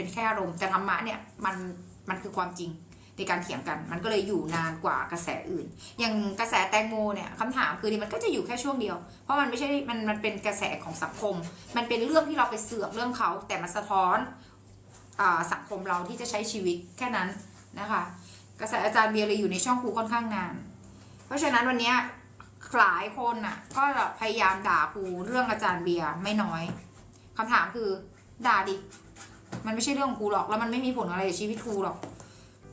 เป็นแค่อารมณ์แต่ธรรมะเนี่ยมันมันคือความจริงในการเถียงกัน มันก็เลยอยู่นานกว่ากระแสอื่น อย่างกระแสแตงโมเนี่ยคำถามคือมันก็จะอยู่แค่ช่วงเดียว เพราะมันไม่ใช่มันมันเป็นกระแสของสังคม มันเป็นเรื่องที่เราไปเสือกเรื่องเขา แต่มันสะท้อนอสังคมเราที่จะใช้ชีวิตแค่นั้นนะคะ กระแสอาจารย์เบียร์เลยอยู่ในช่องครูค่อนข้างนาน เพราะฉะนั้นวันนี้หลายคนน่ะก็พยายามด่าครูเรื่องอาจารย์เบียร์ไม่น้อยคำถามคือด่าดิ มันไม่ใช่เรื่องของครูหรอก แล้วมันไม่มีผลอะไรกับชีวิตครูหรอก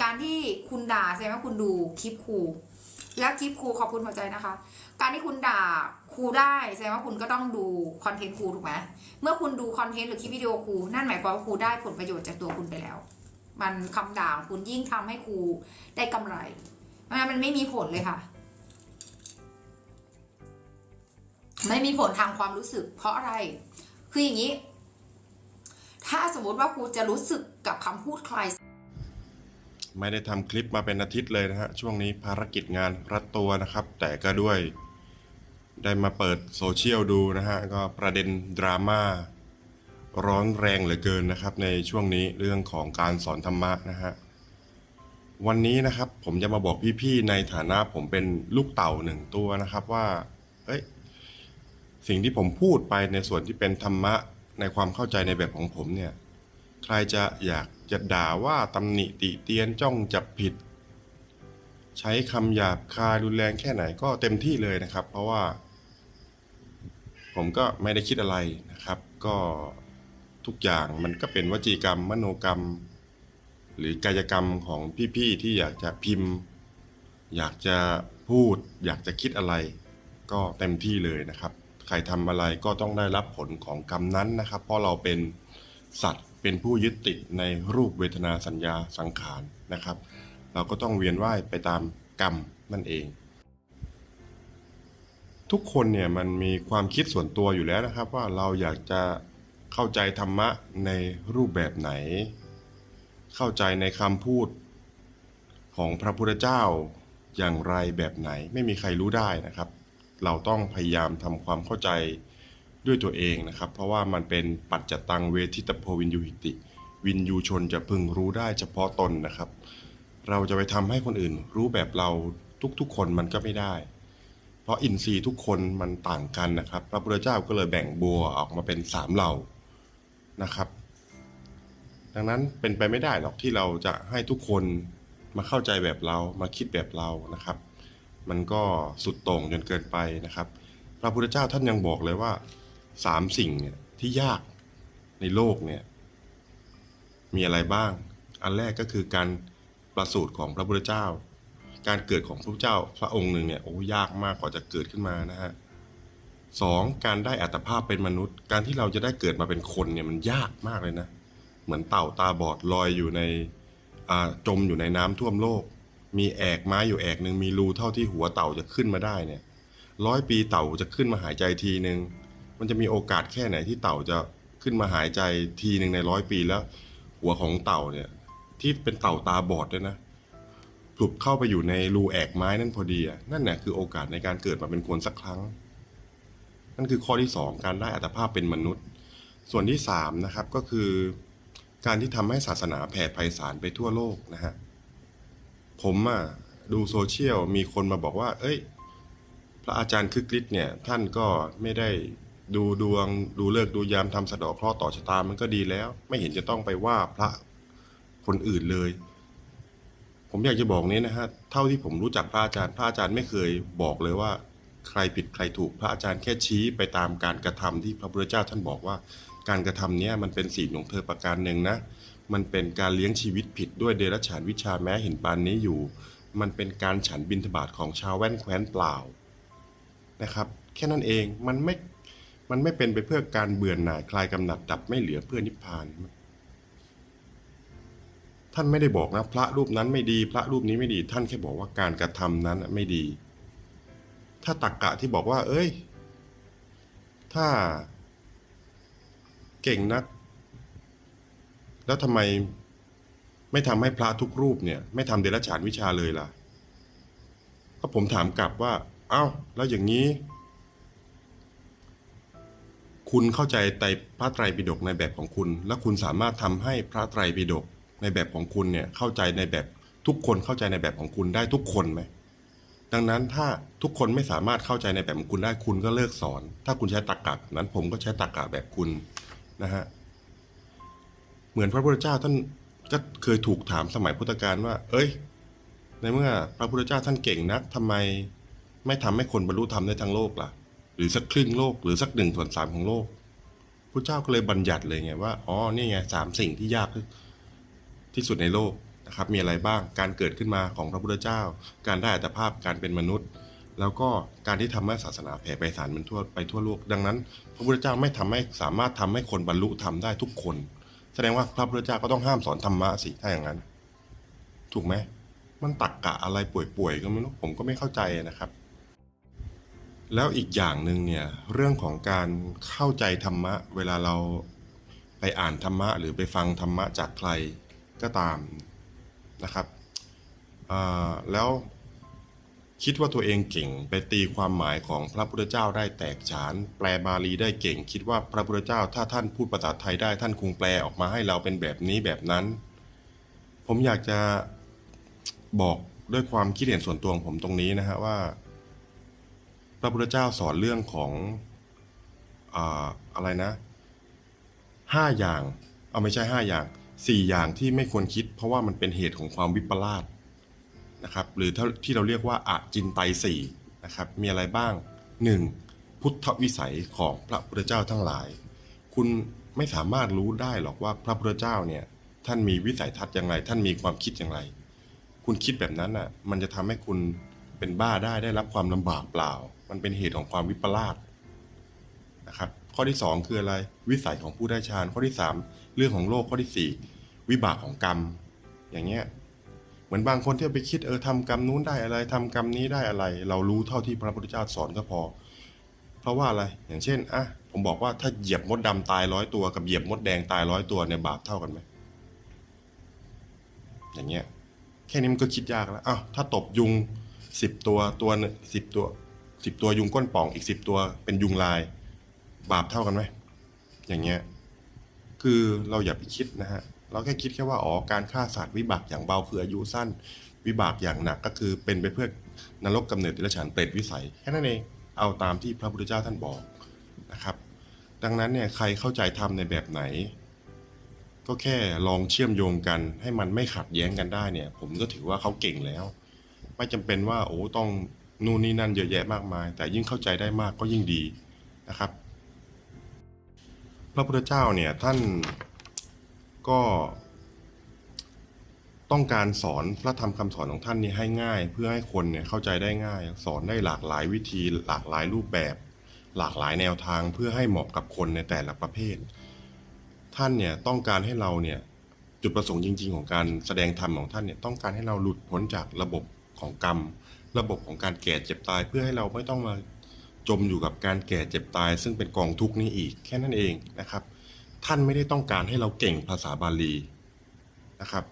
การที่คุณด่าแสดงว่าคุณดูคลิปครู แล้วคลิปครูขอบคุณหัวใจนะคะ การที่คุณด่าครูได้แสดงว่าคุณก็ต้องดูคอนเทนต์ครูถูกไหมเมื่อคุณดูคอนเทนต์หรือคลิปวิดีโอครูนั่นหมายความว่าครูได้ผลประโยชน์จากตัวคุณไปแล้ว มันคำด่าคุณยิ่งทำให้ครูได้กำไร เพราะฉะนั้นมันไม่มีผลเลยค่ะไม่มีผลทางความรู้สึก เพราะอะไร คืออย่างนี้ ถ้าสมมติว่าครูจะรู้สึกกับคำพูดใคร ไม่ได้ทำคลิปมาเป็นอาทิตย์เลยนะฮะ ช่วงนี้ภารกิจงานรัดตัวนะครับ แต่ก็ด้วย ได้มาเปิดโซเชียลดูนะฮะ ก็ประเด็นดราม่าร้อนแรงเหลือเกินนะครับ ในช่วงนี้เรื่องของการสอนธรรมะนะฮะ วันนี้นะครับผมจะมาบอกพี่ๆในฐานะผมเป็นลูกเต่าหนึ่งตัวนะครับว่า เอ้ยสิ่งที่ผมพูดไปในส่วนที่เป็นธรรมะ ในความเข้าใจในแบบของผมเนี่ยใครจะอยากจะด่าว่าตำหนิติเตียนจ้องจับผิด ใช้คำหยาบคายรุนแรงแค่ไหนก็เต็มที่เลยนะครับ เพราะว่า ผมก็ไม่ได้คิดอะไรนะครับ ก็ทุกอย่างมันก็เป็นวจีกรรม มโนกรรม หรือกายกรรมของพี่ๆที่อยากจะพิมพ์ อยากจะพูด อยากจะคิดอะไร ก็เต็มที่เลยนะครับ ใครทำอะไรก็ต้องได้รับผลของกรรมนั้นนะครับ เพราะเราเป็นสัตว์เป็นผู้ยึดติดในรูปเวทนาสัญญาสังขารนะครับ เราก็ต้องเวียนว่ายไปตามกรรมนั่นเอง ทุกคนเนี่ยมันมีความคิดส่วนตัวอยู่แล้วนะครับ ว่าเราอยากจะเข้าใจธรรมะในรูปแบบไหน เข้าใจในคำพูดของพระพุทธเจ้าอย่างไรแบบไหนไม่มีใครรู้ได้นะครับ เราต้องพยายามทำความเข้าใจด้วยตัวเองนะครับ เพราะว่ามันเป็นปัจจตังเวทิตโพวินยูหิติ วินยูชนจะพึงรู้ได้เฉพาะตนนะครับ เราจะไปทำให้คนอื่น รู้แบบเราทุกๆ คนมันก็ไม่ได้ เพราะอินทรีย์ทุกคนมันต่างกันนะครับ พระพุทธเจ้าก็เลยแบ่งบัวออกมาเป็นสามเหล่านะครับ ดังนั้นเป็นไปไม่ได้หรอกที่เราจะให้ทุกคนมาเข้าใจแบบเรามาคิดแบบเรานะครับ มันก็สุดโต่งจนเกินไปนะครับ พระพุทธเจ้าท่านยังบอกเลยว่าสามสิ่งเนี่ยที่ยากในโลกเนี่ยมีอะไรบ้าง อันแรกก็คือการประสูติของพระพุทธเจ้า การเกิดของพระพุทธเจ้าพระองค์หนึ่งเนี่ยโอ้ยากมากกว่าจะเกิดขึ้นมานะฮะสองการได้อัตภาพเป็นมนุษย์ การที่เราจะได้เกิดมาเป็นคนเนี่ยมันยากมากเลยนะ เหมือนเต่าตาบอดลอยอยู่ในจมอยู่ในน้ำท่วมโลก มีแอกไม้อยู่แอกหนึ่งมีรูเท่าที่หัวเต่าจะขึ้นมาได้เนี่ยร้อยปีเต่าจะขึ้นมาหายใจทีหนึ่งมันจะมีโอกาสแค่ไหนที่เต่าจะขึ้นมาหายใจทีหนึ่งในร้อยปีแล้ว หัวของเต่าเนี่ย ที่เป็นเต่าตาบอดด้วยนะปลุบเข้าไปอยู่ในรูแอกไม้นั่นพอดีอะนั่นแหละคือโอกาสในการเกิดมาเป็นคนสักครั้ง นั่นคือข้อที่สองการได้อัตภาพเป็นมนุษย์ ส่วนที่สามนะครับก็คือ การที่ทำให้ศาสนาแผ่ไพศาลไปทั่วโลกนะฮะ ผมอะดูโซเชียลมีคนมาบอกว่า เอ้ย พระอาจารย์คึกฤทธิ์เนี่ย ท่านก็ไม่ได้ดูดวงดูเลิกดูยามทำสะเดาะเคราะห์ต่อชะตามันก็ดีแล้ว ไม่เห็นจะต้องไปว่าพระคนอื่นเลย ผมอยากจะบอกนี้นะฮะเท่าที่ผมรู้จักพระอาจารย์ พระอาจารย์ไม่เคยบอกเลยว่า ใครผิดใครถูกพระอาจารย์แค่ชี้ไปตามการกระทำที่พระพุทธเจ้าท่านบอกว่า การกระทำเนี้ยมันเป็นศีลของเธอประการหนึ่งนะ มันเป็นการเลี้ยงชีวิตผิดด้วยเดรัจฉานวิชาแม้เห็นปานนี้อยู่ มันเป็นการฉันบิณฑบาตของชาวแว่นแคว้นเปล่านะครับแค่นั้นเองมันไม่มันไม่เป็นไปเพื่อการเบื่อหน่ายคลายกำหนัดดับไม่เหลือเพื่อนิพพาน ท่านไม่ได้บอกนะพระรูปนั้นไม่ดี พระรูปนี้ไม่ดี ท่านแค่บอกว่าการกระทำนั้นไม่ดี ถ้าตักกะที่บอกว่า เอ้ย ถ้า เก่งนัก แล้วทำไมไม่ทำให้พระทุกรูปเนี่ย ไม่ทำเดรัจฉานวิชาเลยล่ะ ก็ผมถามกลับว่า เอ้า แล้วอย่างนี้ คุณเข้าใจไตรพระไตรปิฎกในแบบของคุณ และคุณสามารถทำให้พระไตรปิฎกในแบบของคุณเนี่ยเข้าใจในแบบทุกคนเข้าใจในแบบของคุณได้ทุกคนไหมดังนั้นถ้าทุกคนไม่สามารถเข้าใจในแบบของคุณได้คุณก็เลิกสอน ถ้าคุณใช้ตรรกะแบบนั้นผมก็ใช้ตรรกะแบบคุณนะฮะ เหมือนพระพุทธเจ้าท่านก็เคยถูกถามสมัยพุทธกาลว่า เอ้ย ในเมื่อพระพุทธเจ้าท่านเก่งนักทำไม ไม่ทำให้คนบรรลุธรรมได้ทั้งโลกล่ะ หรือสักครึ่งโลกหรือสักหนึ่งส่วนสามของโลกพระเจ้าก็เลยบัญญัติเลยไงว่าอ๋อนี่ไงสามสิ่งที่ยากที่สุดในโลกนะครับ มีอะไรบ้างการเกิดขึ้นมาของพระพุทธเจ้า การได้อัตภาพการเป็นมนุษย์ แล้วก็การที่ทำให้ศาสนาแผ่ไปสารมันทั่วไปทั่วโลก ดังนั้น พระพุทธเจ้าไม่ทำให้สามารถทำให้คนบรรลุธรรมได้ทุกคน แสดงว่าพระพุทธเจ้าก็ต้องห้ามสอนธรรมะสิถ้าอย่างนั้น ถูกไหมมันตักกะอะไรป่วยๆก็ไม่รู้ผมก็ไม่เข้าใจนะครับ แล้วอีกอย่างหนึ่งเนี่ยเรื่องของการเข้าใจธรรมะ เวลาเราไปอ่านธรรมะ หรือไปฟังธรรมะจากใครก็ตามนะครับแล้ว คิดว่าตัวเองเก่งไปตีความหมายของพระพุทธเจ้าได้แตกฉาน แปลบาลีได้เก่ง คิดว่าพระพุทธเจ้าถ้าท่านพูดภาษาไทยได้ท่านคงแปลออกมาให้เราเป็นแบบนี้แบบนั้น ผมอยากจะบอกด้วยความคิดเห็นส่วนตัวของผมตรงนี้นะฮะว่า พระพุทธเจ้าสอนเรื่องของออะไรนะห้าอย่าง เอาไม่ใช่ห้าอย่างสี่อย่างที่ไม่ควรคิด เพราะว่ามันเป็นเหตุของความวิปลาส นะครับหรือที่เราเรียกว่าอาจินไตสี่นะครับมีอะไรบ้างหนึ่งพุทธวิสัยของพระพุทธเจ้าทั้งหลาย คุณไม่สามารถรู้ได้หรอกว่าพระพุทธเจ้าเนี่ยท่านมีวิสัยทัศน์อย่างไร ท่านมีความคิดอย่างไร คุณคิดแบบนั้นอะมันจะทำให้คุณเป็นบ้าได้ได้รับความลำบากเปล่า มันเป็นเหตุของความวิปลาสนะครับข้อที่สองคืออะไรวิสัยของผู้ได้ฌานข้อที่สามเรื่องของโลกข้อที่สี่วิบากของกรรม อย่างเงี้ย เหมือนบางคนที่ไปคิดเออทำกรรมนู้นได้อะไรทำกรรมนี้ได้อะไร เรารู้เท่าที่พระพุทธเจ้าสอนก็พอ เพราะว่าอะไรอย่างเช่นอะผมบอกว่าถ้าเหยียบมดดำตายร้อยตัวกับเหยียบมดแดงตายร้อยตัวเนี่ยบาปเท่ากันไหมอย่างเงี้ยแค่นี้มันก็คิดยากแล้วอ้าวถ้าตบยุงสิบตัวตัวสิบตัวสิบตัวยุงก้นป่องอีกสิบตัวเป็นยุงลาย บาปเท่ากันไหมอย่างเงี้ยคือเราอย่าไปคิดนะฮะ เราแค่คิดแค่ว่าอ๋อการฆ่าสัตว์วิบากอย่างเบาคืออายุสั้น วิบากอย่างหนักก็คือเป็นไปเพื่อนรกกำเนิดติรฉานเปรตวิสัยแค่นั้นเองเอาตามที่พระพุทธเจ้าท่านบอกนะครับ ดังนั้นเนี่ยใครเข้าใจธรรมในแบบไหน ก็แค่ลองเชื่อมโยงกัน ให้มันไม่ขัดแย้งกันได้เนี่ย ผมก็ถือว่าเขาเก่งแล้ว ไม่จำเป็นว่าโอ้ต้องนู่นนี่นั่นเยอะแยะมากมาย แต่ยิ่งเข้าใจได้มากก็ยิ่งดีนะครับ พระพุทธเจ้าเนี่ยท่าน ก็ต้องการสอนพระธรรมคำสอนของท่านนี้ให้ง่าย เพื่อให้คนเนี่ยเข้าใจได้ง่าย สอนได้หลากหลายวิธี หลากหลายรูปแบบ หลากหลายแนวทางเพื่อให้เหมาะกับคนในแต่ละประเภท ท่านเนี่ยต้องการให้เราเนี่ยจุดประสงค์จริง ๆ ของการแสดงธรรมของท่านเนี่ยต้องการให้เราหลุดพ้นจากระบบของกรรม ระบบของการแก่เจ็บตาย เพื่อให้เราไม่ต้องมาจมอยู่กับการแก่เจ็บตาย ซึ่งเป็นกองทุกข์นี้อีกแค่นั้นเองนะครับ ท่านไม่ได้ต้องการให้เราเก่งภาษาบาลีนะครับ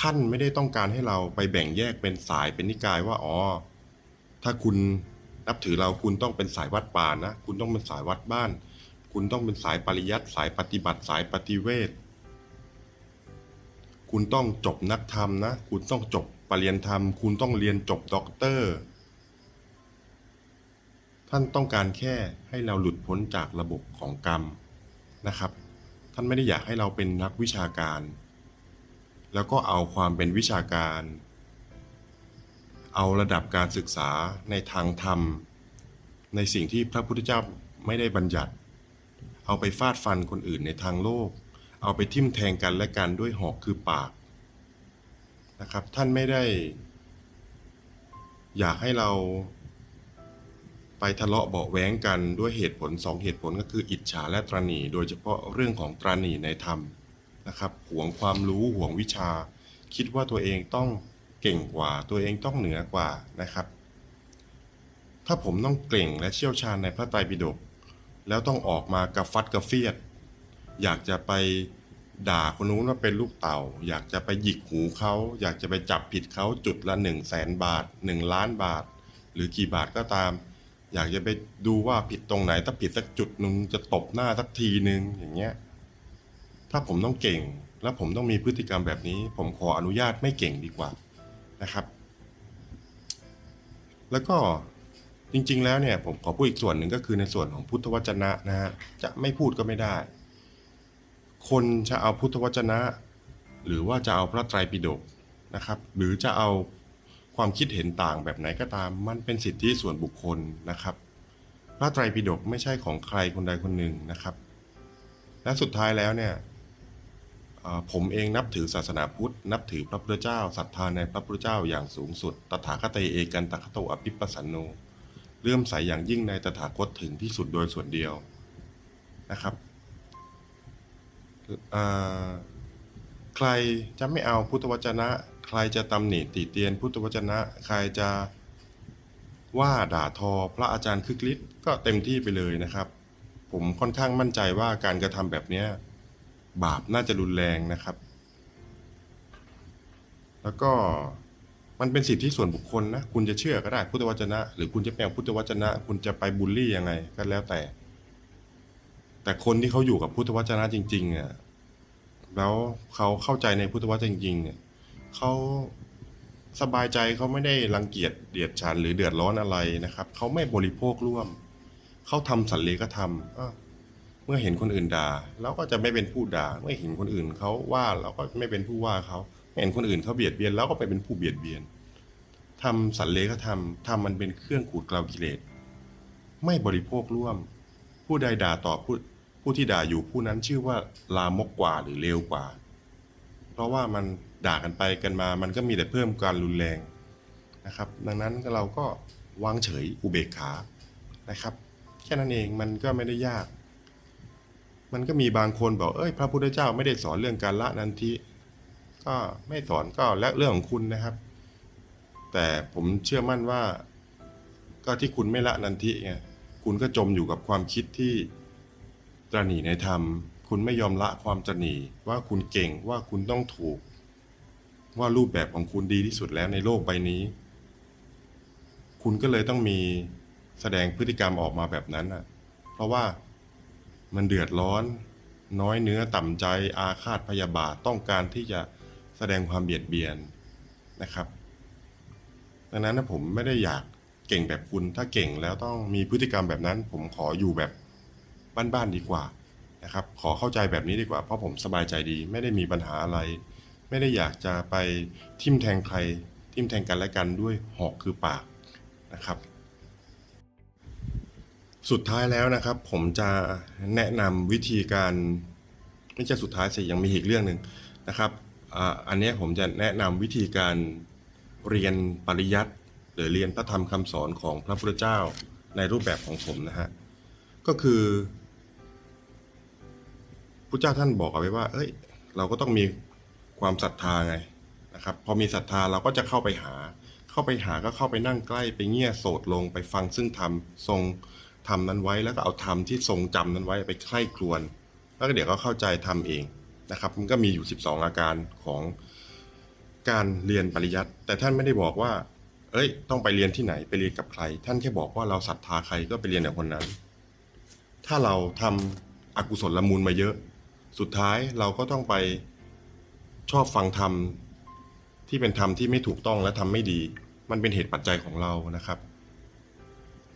ท่านไม่ได้ต้องการให้เราไปแบ่งแยกเป็นสายเป็นนิกายว่าอ๋อถ้าคุณนับถือเราคุณต้องเป็นสายวัดป่านะ คุณต้องเป็นสายวัดบ้าน คุณต้องเป็นสายปริยัติสายปฏิบัติสายปฏิเวทคุณต้องจบนักธรรมนะ คุณต้องจบปรริญญาธรรม คุณต้องเรียนจบด็อกเตอร์ ท่านต้องการแค่ให้เราหลุดพ้นจากระบบของกรรมนะครับ ท่านไม่ได้อยากให้เราเป็นนักวิชาการ แล้วก็เอาความเป็นวิชาการ เอาระดับการศึกษาในทางธรรม ในสิ่งที่พระพุทธเจ้าไม่ได้บัญญัติ เอาไปฟาดฟันคนอื่นในทางโลก เอาไปทิ่มแทงกันและกันด้วยหอกคือปากนะครับ ท่านไม่ได้ อยากให้เรา ทะเลาะเบาะแว้งกันด้วยเหตุผลสองเหตุผลก็คืออิจฉาและตรณีโดยเฉพาะเรื่องของตรณีในธรรมนะครับหวงความรู้หวงวิชา คิดว่าตัวเองต้องเก่งกว่า ตัวเองต้องเหนือกว่านะครับ ถ้าผมต้องเก่งและเชี่ยวชาญในพระไตรปิฎกแล้วต้องออกมากระฟัดกระเฟียด อยากจะไปด่าคนนู้นว่าเป็นลูกเต่า อยากจะไปหยิกหูเขา อยากจะไปจับผิดเขาจุดละหนึ่งแสนบาทหนึ่งล้านบาท หรือกี่บาทก็ตาม อยากจะไปดูว่าผิดตรงไหน ถ้าผิดสักจุดหนึ่งจะตบหน้าสักทีหนึ่งอย่างเงี้ย ถ้าผมต้องเก่ง แล้วผมต้องมีพฤติกรรมแบบนี้ ผมขออนุญาตไม่เก่งดีกว่านะครับ แล้วก็จริง ๆ แล้วเนี่ย ผมขอพูดอีกส่วนหนึ่งก็คือในส่วนของพุทธวจนะนะฮะจะไม่พูดก็ไม่ได้ คนจะเอาพุทธวจนะ หรือว่าจะเอาพระไตรปิฎกนะครับ หรือจะเอา ความคิดเห็นต่างแบบไหนก็ตาม มันเป็นสิทธิส่วนบุคคลนะครับพระไตรปิฎกไม่ใช่ของใครคนใดคนหนึ่งนะครับ และสุดท้ายแล้วเนี่ยผมเองนับถือศาสนาพุทธ นับถือพระพุทธเจ้าศรัทธาในพระพุทธเจ้าอย่างสูงสุด ตถาคตเอกันตคโตอภิปัสสนโนเลื่อมใสอย่างยิ่งในตถาคตถึงที่สุดโดยส่วนเดียวนะครับใครจะไม่เอาพุทธวจนะ ใครจะตำหนิติเตียนพุทธวจนะ ใครจะว่าด่าทอพระอาจารย์คึกฤทธิ์ก็เต็มที่ไปเลยนะครับ ผมค่อนข้างมั่นใจว่าการกระทำแบบเนี้บาปน่าจะรุนแรงนะครับ แล้วก็มันเป็นสิทธิส่วนบุคคลนะ คุณจะเชื่อก็ได้พุทธวจนะ หรือคุณจะแปลงพุทธวจนะ คุณจะไปบูลลี่ยังไงก็แล้วแต่ แต่คนที่เขาอยู่กับพุทธวจนะจริงๆอะแล้วเขาเข้าใจในพุทธวจนะจริงๆเนี่ย เขาสบายใจเขาไม่ได้รังเกียจเดียดฉันหรือเดือดร้อนอะไรนะครับเขาไม่บริโภคร่วมเขาทำสันเลก็ทำอ้าเมื่อเห็นคนอื่นด่าเราก็จะไม่เป็นผู้ด่า เมื่อเห็นคนอื่นเขาว่าเราก็ไม่เป็นผู้ว่าเขาเห็นคนอื่นเขาเบียดเบียนเราก็ไปเป็นผู้เบียดเบียนทำสันเลก็ทำทำมันเป็นเครื่องขูดเกลากิเลสไม่บริโภคร่วม ผู้ใดด่าตอบผู้ผู้ที่ด่าอยู่ผู้นั้นชื่อว่าลามกกว่าหรือเลวกว่า เพราะว่ามันด่ากันไปกันมา มันก็มีแต่เพิ่มการรุนแรงนะครับ ดังนั้นเราก็วางเฉยอุเบกขานะครับ แค่นั้นเองมันก็ไม่ได้ยาก มันก็มีบางคนบอกเอ้ย พระพุทธเจ้าไม่ได้สอนเรื่องการละนันทิก็ไม่สอนก็แล้วเรื่องของคุณนะครับ แต่ผมเชื่อมั่นว่า ก็ที่คุณไม่ละนันทิไงคุณก็จมอยู่กับความคิดที่ตระหนี่ในธรรม คุณไม่ยอมละความตระหนีว่าคุณเก่งว่าคุณต้องถูก ว่ารูปแบบของคุณดีที่สุดแล้วในโลกใบนี้ คุณก็เลยต้องมีแสดงพฤติกรรมออกมาแบบนั้นอะ เพราะว่ามันเดือดร้อน น้อยเนื้อต่ำใจอาฆาตพยาบาทต้องการที่จะแสดงความเบียดเบียนนะครับ ดังนั้นนะผมไม่ได้อยากเก่งแบบคุณถ้าเก่งแล้วต้องมีพฤติกรรมแบบนั้น ผมขออยู่แบบบ้านๆดีกว่า นะครับ ขอเข้าใจแบบนี้ดีกว่า เพราะผมสบายใจดี ไม่ได้มีปัญหาอะไร ไม่ได้อยากจะไปทิมแทงใคร ทิมแทงกันและกันด้วยหอกคือปากนะครับ สุดท้ายแล้วนะครับ ผมจะแนะนำวิธีการไม่ใช่สุดท้ายสิยังมีอีกเรื่องหนึ่งนะครับอันนี้ผมจะแนะนำวิธีการเรียนปริยัติหรือเรียนพระธรรมคำสอนของพระพุทธเจ้าในรูปแบบของผมนะฮะก็คือ ระเจ้าท่านบอกเอาไว้ว่า เอ้ย เราก็ต้องมีความศรัทธาไงนะครับ พอมีศรัทธาเราก็จะเข้าไปหา เข้าไปหาก็เข้าไปนั่งใกล้ไปเงี่ยโสดลงไปฟังซึ่งธรรมทรงธรรมนั้นไว้แล้วก็เอาธรรมที่ทรงจำนั้นไว้ไปใคร่ครวญแล้วก็เดี๋ยวก็เข้าใจธรรมเองนะครับ มันก็มีอยู่ 12 อาการของการเรียนปริยัติแต่ท่านไม่ได้บอกว่า เอ้ย ต้องไปเรียนที่ไหนไปเรียนกับใคร ท่านแค่บอกว่าเราศรัทธาใครก็ไปเรียนกับคนนั้น ถ้าเราทำอกุศลละมูลมาเยอะ สุดท้ายเราก็ต้องไปชอบฟังธรรมที่เป็นธรรมที่ไม่ถูกต้องและทำไม่ดี มันเป็นเหตุปัจจัยของเรานะครับ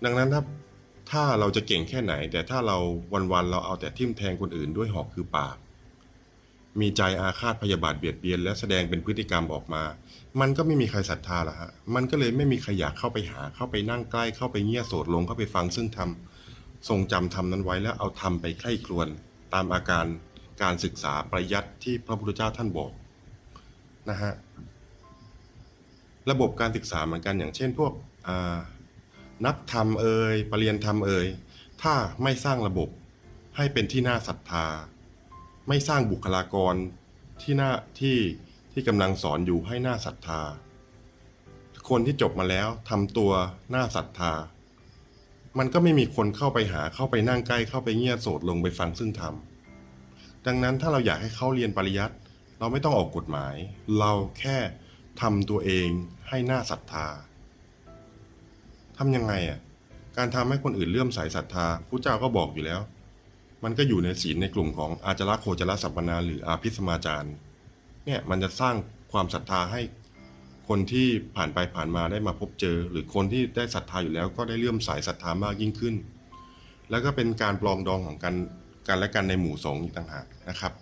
ดังนั้นถ้าถ้าเราจะเก่งแค่ไหน แต่ถ้าเราวันๆเราเอาแต่ทิ่มแทงคนอื่นด้วยหอกคือปาก มีใจอาฆาตพยาบาทเบียดเบียน และแสดงเป็นพฤติกรรมออกมา มันก็ไม่มีใครศรัทธาละฮะมันก็เลยไม่มีใครอยากเข้าไปหา เข้าไปนั่งใกล้เข้าไปเงี่ยโสดลงเข้าไปฟังซึ่งธรรมทรงจำธรรมนั้นไว้แล้วเอาธรรมไปใคร่ครวญตามอาการ การศึกษาปริยัติที่พระพุทธเจ้าท่านบอกนะฮะระบบการศึกษาเหมือนกันอย่างเช่นพวกนักธรรมเอ่ยปรริญญาธรรมเอ่ยถ้าไม่สร้างระบบให้เป็นที่น่าศรัทธา ไม่สร้างบุคลากรที่น่าที่ที่กำลังสอนอยู่ให้น่าศรัทธา คนที่จบมาแล้วทำตัวน่าศรัทธา มันก็ไม่มีคนเข้าไปหาเข้าไปนั่งใกล้เข้าไปเงี่ยโสดลงไปฟังซึ่งธรรม ดังนั้นถ้าเราอยากให้เขาเรียนปริยัติเราไม่ต้องออกกฎหมาย เราแค่ทำตัวเองให้หน่าศรัทธาทำยังไงอะการทำให้คนอื่นเลื่อมใสศรัทธาพระเจ้าก็บอกอยู่แล้ว มันก็อยู่ในศีลในกลุ่มของอาจาระโคจรสัปปนาหรืออาภิสมาจาร์เนี่ยมันจะสร้างความศรัทธาให้คนที่ผ่านไปผ่านมาได้มาพบเจอ หรือคนที่ได้ศรัทธาอยู่แล้วก็ได้เลื่อมใสศรัทธามากยิ่งขึ้น แล้วก็เป็นการปลองดองของกันกันและกันในหมู่สงฆ์อีกต่างหาก นะครับ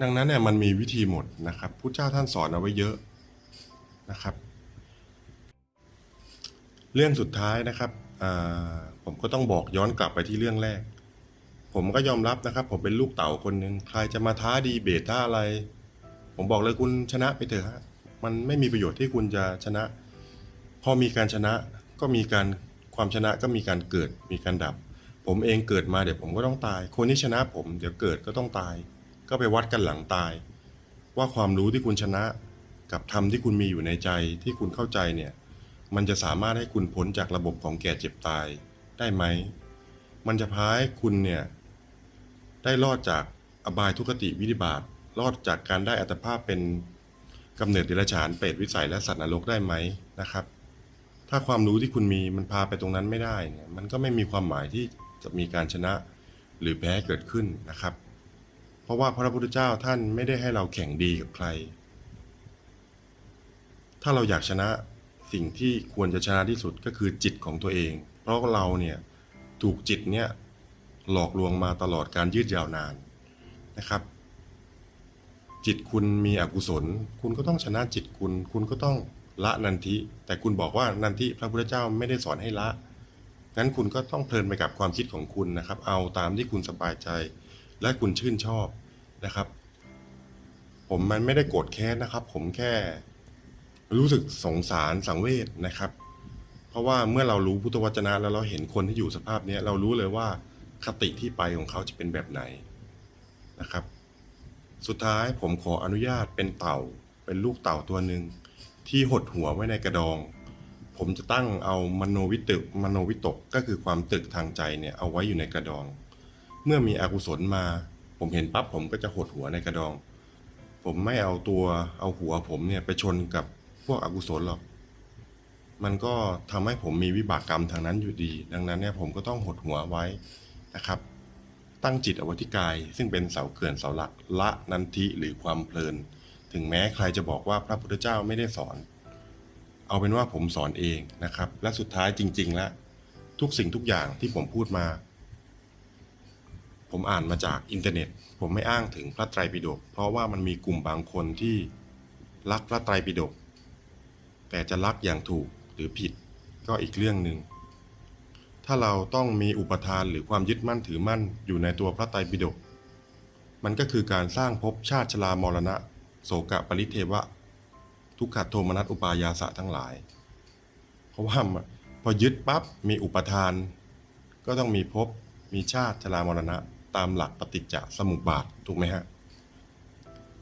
ดังนั้นเนี่ยมันมีวิธีหมดนะครับพุทธเจ้าท่านสอนเอาไว้เยอะนะครับ เรื่องสุดท้ายนะครับผมก็ต้องบอกย้อนกลับไปที่เรื่องแรก ผมก็ยอมรับนะครับ ผมเป็นลูกเต่าคนหนึ่งใครจะมาท้าดีเบตท้าอะไร ผมบอกเลยคุณชนะไปเถอะฮะมันไม่มีประโยชน์ที่คุณจะชนะ พอมีการชนะก็มีการความชนะก็มีการเกิดมีการดับ ผมเองเกิดมาเดี๋ยวผมก็ต้องตาย คนที่ชนะผมเดี๋ยวเกิดก็ต้องตาย ก็ไปวัดกันหลังตาย ว่าความรู้ที่คุณชนะ กับธรรมที่คุณมีอยู่ในใจที่คุณเข้าใจเนี่ย มันจะสามารถให้คุณพ้นจากระบบของแก่เจ็บตายได้ไหม มันจะพาให้คุณเนี่ยได้รอดจากอบายทุกติวิธิบาตรอดจากการได้อัตภาพเป็นกำเนิดเดรัจฉานเปรตวิสัยและสัตว์นรกได้ไหมนะครับ ถ้าความรู้ที่คุณมีมันพาไปตรงนั้นไม่ได้เนี่ย มันก็ไม่มีความหมายที่ จะมีการชนะหรือแพ้เกิดขึ้นนะครับ เพราะว่าพระพุทธเจ้าท่านไม่ได้ให้เราแข่งดีกับใคร ถ้าเราอยากชนะสิ่งที่ควรจะชนะที่สุดก็คือจิตของตัวเอง เพราะเราเนี่ยถูกจิตเนี่ยหลอกลวงมาตลอดการยืดยาวนานนะครับ จิตคุณมีอกุศล คุณก็ต้องชนะจิตคุณ คุณก็ต้องละนันทิ แต่คุณบอกว่านันทิพระพุทธเจ้าไม่ได้สอนให้ละ งั้นคุณก็ต้องเพลินไปกับความคิดของคุณนะครับ เอาตามที่คุณสบายใจ และคุณชื่นชอบนะครับ ผมมันไม่ได้โกรธแค้นนะครับ ผมแค่รู้สึกสงสารสังเวชนะครับ เพราะว่าเมื่อเรารู้พุทธวจนะแล้วเราเห็นคนที่อยู่สภาพนี้เรารู้เลยว่าคติที่ไปของเขาจะเป็นแบบไหนนะครับ สุดท้ายผมขออนุญาตเป็นเต่า เป็นลูกเต่าตัวหนึ่งที่หดหัวไว้ในกระดอง ผมจะตั้งเอามโนวิตึกมโนวิตกก็คือความตึกทางใจเนี่ยเอาไว้อยู่ในกระดอง เมื่อมีอกุศลมา ผมเห็นปั๊บผมก็จะหดหัวในกระดอง ผมไม่เอาตัวเอาหัวผมเนี่ยไปชนกับพวกอกุศลหรอก มันก็ทำให้ผมมีวิบากกรรมทางนั้นอยู่ดี ดังนั้นเนี่ยผมก็ต้องหดหัวไว้นะครับ ตั้งจิตอว้ที่กาย ซึ่งเป็นเสาเขื่อนเสาหลักละนันทิหรือความเพลิน ถึงแม้ใครจะบอกว่าพระพุทธเจ้าไม่ได้สอน เอาเป็นว่าผมสอนเองนะครับ และสุดท้ายจริง ๆ แล้ว ทุกสิ่งทุกอย่างที่ผมพูดมา ผมอ่านมาจากอินเทอร์เน็ต ผมไม่อ้างถึงพระไตรปิฎกเพราะว่ามันมีกลุ่มบางคนที่รักพระไตรปิฎกแต่จะรักอย่างถูกหรือผิดก็อีกเรื่องหนึ่งถ้าเราต้องมีอุปทานหรือความยึดมั่นถือมั่นอยู่ในตัวพระไตรปิฎกมันก็คือการสร้างภพชาติชรามรณะ โศกะปริเทวะ ทุกขโทมนัสอุปายาสะทั้งหลาย เพราะว่าพอยึดปั๊บมีอุปทาน ก็ต้องมีภพมีชาติชรามรณะ ตามหลักปฏิจจสมุปบาทถูกไหมฮะ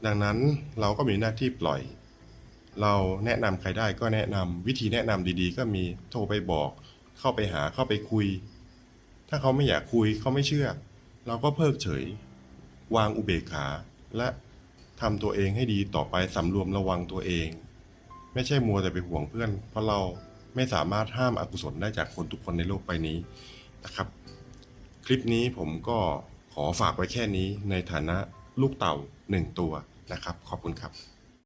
ดังนั้นเราก็มีหน้าที่ปล่อย เราแนะนำใครได้ก็แนะนำวิธีแนะนำดีๆ ก็มีโทรไปบอก เข้าไปหาเข้าไปคุย ถ้าเขาไม่อยากคุยเขาไม่เชื่อ เราก็เพิกเฉย วางอุเบกขาและทำตัวเองให้ดีต่อไปสำรวมระวังตัวเอง ไม่ใช่มัวแต่ไปห่วงเพื่อน เพราะเราไม่สามารถห้ามอกุศลได้จากคนทุกคนในโลกใบนี้นะครับ คลิปนี้ผมก็ขอฝากไว้แค่นี้ในฐานะลูกเต่าหนึ่งตัวนะครับ ขอบคุณครับ